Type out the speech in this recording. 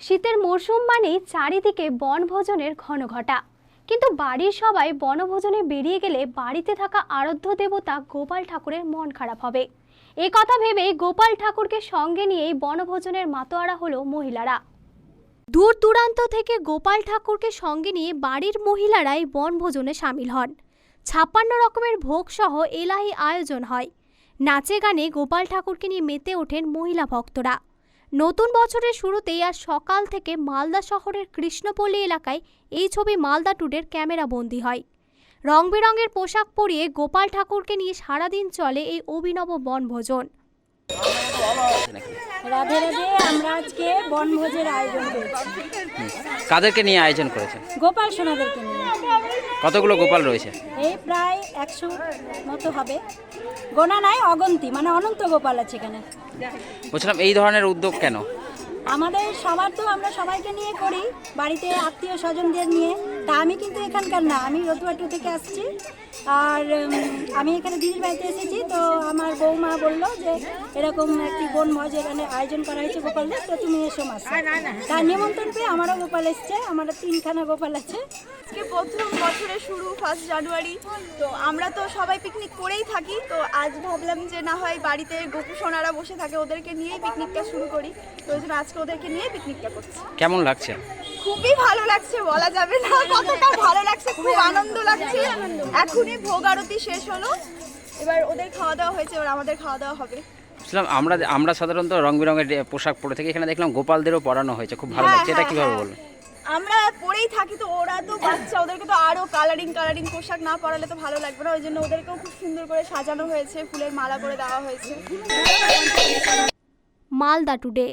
শীতের মরশুম মানেই চারিদিকে বনভোজনের ঘন ঘটা কিন্তু বাড়ির সবাই বনভোজনে বেরিয়ে গেলে বাড়িতে থাকা আরাধ্য দেবতা গোপাল ঠাকুরের মন খারাপ হবে। এ কথা ভেবেই গোপাল ঠাকুরকে সঙ্গে নিয়েই বনভোজনের মাতোয়ারা হলো মহিলারা। দূর দূরান্ত থেকে গোপাল ঠাকুরকে সঙ্গে নিয়ে বাড়ির মহিলারাই বনভোজনে সামিল হন। ছাপ্পান্ন রকমের ভোগসহ এলাহি আয়োজন হয়। নাচে গানে গোপাল ঠাকুরকে নিয়ে মেতে ওঠেন মহিলা ভক্তরা। নতুন বছরের শুরুতেই আজ সকাল থেকে মালদা শহরের কৃষ্ণপল্লী এলাকায় এই ছবি মালদা টুডের ক্যামেরা বন্দী হয়। রং বেরঙের পোশাক পরিয়ে গোপাল ঠাকুরকে নিয়ে সারাদিন চলে এই অভিনব বনভোজন। রাধে রাধে আমরা আজকে বনভোজের আয়োজন করেছি। কাদেরকে নিয়ে আয়োজন করেছেন? গোপাল সোনাদেরকে নিয়ে। কতগুলো গোপাল রয়েছে? এই প্রায় একশো মতো হবে। গোনা নাই অগন্তি মানে অনন্ত গোপাল আছে এখানে। বলছিলাম, এই ধরনের উদ্যোগ কেন? আমাদের সবার তো আমরা সবাইকে নিয়ে করি, বাড়িতে আত্মীয় স্বজনদের নিয়ে। তা আমি কিন্তু এখানকার না আমি রতুয়াটু থেকে আসছি। আর আমি এখানে দিদির বাড়িতে এসেছি তো আমার বৌমা বলল যে এরকম একটি বোন মজ এখানে আয়োজন করা হয়েছে গোপালদের তো তুমি এসো মাস। তার নিমন্ত্রণ পেয়ে আমারও গোপাল এসছে আমার তিনখানা গোপাল আছে। আজকে প্রথম বছরের শুরু ফার্স্ট জানুয়ারি তো আমরা তো সবাই পিকনিক করেই থাকি তো আজ ভাবলাম যে না হয় বাড়িতে গোপু সোনারা বসে থাকে ওদেরকে নিয়েই পিকনিকটা শুরু করি তো ওই জন্য আজকে ওদেরকে নিয়ে পিকনিকটা করছি। কেমন লাগছে? খুবই ভালো লাগছে বলা যাবে না। কতটা ভালো লাগছে খুব আনন্দ লাগছে। এখনই ভোগ আরতি শেষ হলো। এবার ওদের খাওয়া দাওয়া হয়েছে এবার আমাদের খাওয়া দাওয়া হবে। বলছিলাম আমরা আমরা সাধারণত রং বেরঙের ডে- পোশাক পরে থাকি এখানে দেখলাম গোপালদেরও পরানো হয়েছে খুব ভালো হ্যাঁ, লাগছে। এটা হ্যাঁ, কীভাবে হ্যাঁ। বলবেন আমরা পরেই থাকি তো ওরা তো বাচ্চা ওদেরকে তো আরও কালারিং কালারিং পোশাক না পরালে তো ভালো লাগবে না। ওই জন্য ওদেরকেও খুব সুন্দর করে সাজানো হয়েছে ফুলের মালা করে দেওয়া হয়েছে। মালদা টুডে।